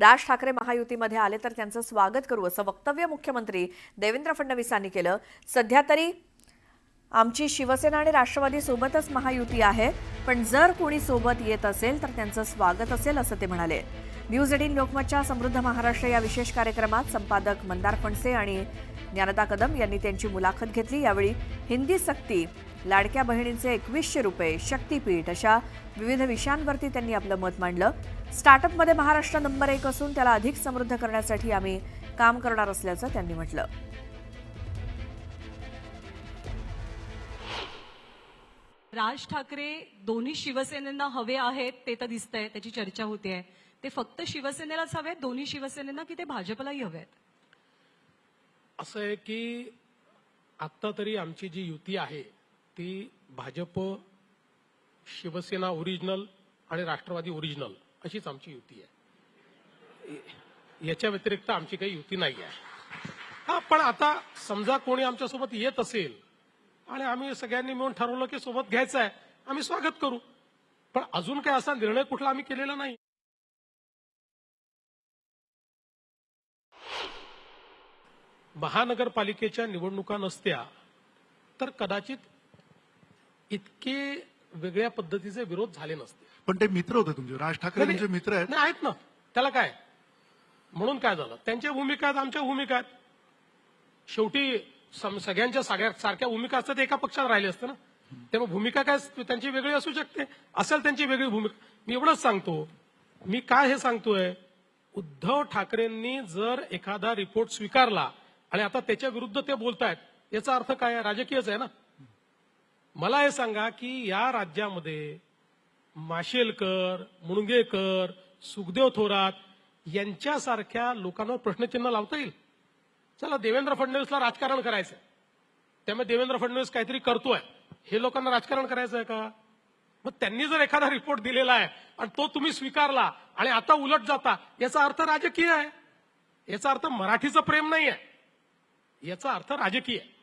राज ठाकरे महायुतीमध्ये आले तर त्यांचं स्वागत करू असं वक्तव्य मुख्यमंत्री देवेंद्र फडणवीसांनी केलं. सध्या तरी आमची शिवसेना आणि राष्ट्रवादी सोबतच महायुती आहे पण जर कोणी सोबत येत असेल तर त्यांचं स्वागत असेल असं ते म्हणाले. न्यूज एटीन लोकमतच्या समृद्ध महाराष्ट्र या विशेष कार्यक्रमात संपादक मंदार फणसे आणि ज्ञानदा कदम यांनी त्यांची मुलाखत घेतली. यावेळी हिंदी सक्ती लाडक्या बहिणींचे एकवीसशे रुपये शक्तीपीठ अशा विविध विषयांवरती त्यांनी आपलं मत मांडलं. स्टार्टअपमध्ये महाराष्ट्र नंबर एक असून त्याला अधिक समृद्ध करण्यासाठी आम्ही काम करणार असल्याचं त्यांनी म्हटलं. राज ठाकरे दोन्ही शिवसेनेना हवे आहेत ते तर दिसतंय त्याची चर्चा होते ते फक्त शिवसेनेलाच हवे दोन्ही शिवसेनेना की ते भाजपलाही हवे आहेत असं आहे की आत्ता तरी आमची जी युती आहे ती भाजप शिवसेना ओरिजिनल आणि राष्ट्रवादी ओरिजिनल अशीच आमची युती आहे. याच्या व्यतिरिक्त आमची काही युती नाही आहे हा पण आता समजा कोणी आमच्यासोबत येत असेल आणि आम्ही सगळ्यांनी मिळून ठरवलं की सोबत घ्यायचं आहे आम्ही स्वागत करू. पण अजून काय असा निर्णय कुठला आम्ही केलेला नाही. महानगरपालिकेच्या निवडणुका नसत्या तर कदाचित इतके वेगळ्या पद्धतीचे विरोध झाले नसते. पण ते मित्र होते तुमचे. राज ठाकरे तुमचे मित्र आहेत. नाही आहेत ना. त्याला काय? म्हणून काय झालं? त्यांच्या भूमिका आहेत आमच्या भूमिका आहेत. शेवटी सगळ्यांच्या सगळ्या सारख्या भूमिका असतात ते एका पक्षात राहिले असते ना. त्यामुळे भूमिका काय त्यांची वेगळी असू शकते. असेल त्यांची वेगळी भूमिका. मी एवढंच सांगतो. मी काय हे सांगतोय? उद्धव ठाकरेंनी जर एखादा रिपोर्ट स्वीकारला आणि आता त्याच्या विरुद्ध ते बोलतायत याचा अर्थ काय राजकीयच आहे ना. मला हे सांगा की या राज्यामध्ये माशेलकर मुणगेकर सुखदेव थोरात यांच्यासारख्या लोकांवर प्रश्नचिन्ह लावता येईल? चला देवेंद्र फडणवीसला राजकारण करायचंय. त्यामुळे देवेंद्र फडणवीस काहीतरी करतोय. हे लोकांना राजकारण करायचं आहे का? मग त्यांनी जर एखादा रिपोर्ट दिलेला आहे आणि तो तुम्ही स्वीकारला आणि आता उलट जाता याचा अर्थ राजकीय आहे. याचा अर्थ मराठीचं प्रेम नाही आहे याचा अर्थ राजकीय आहे.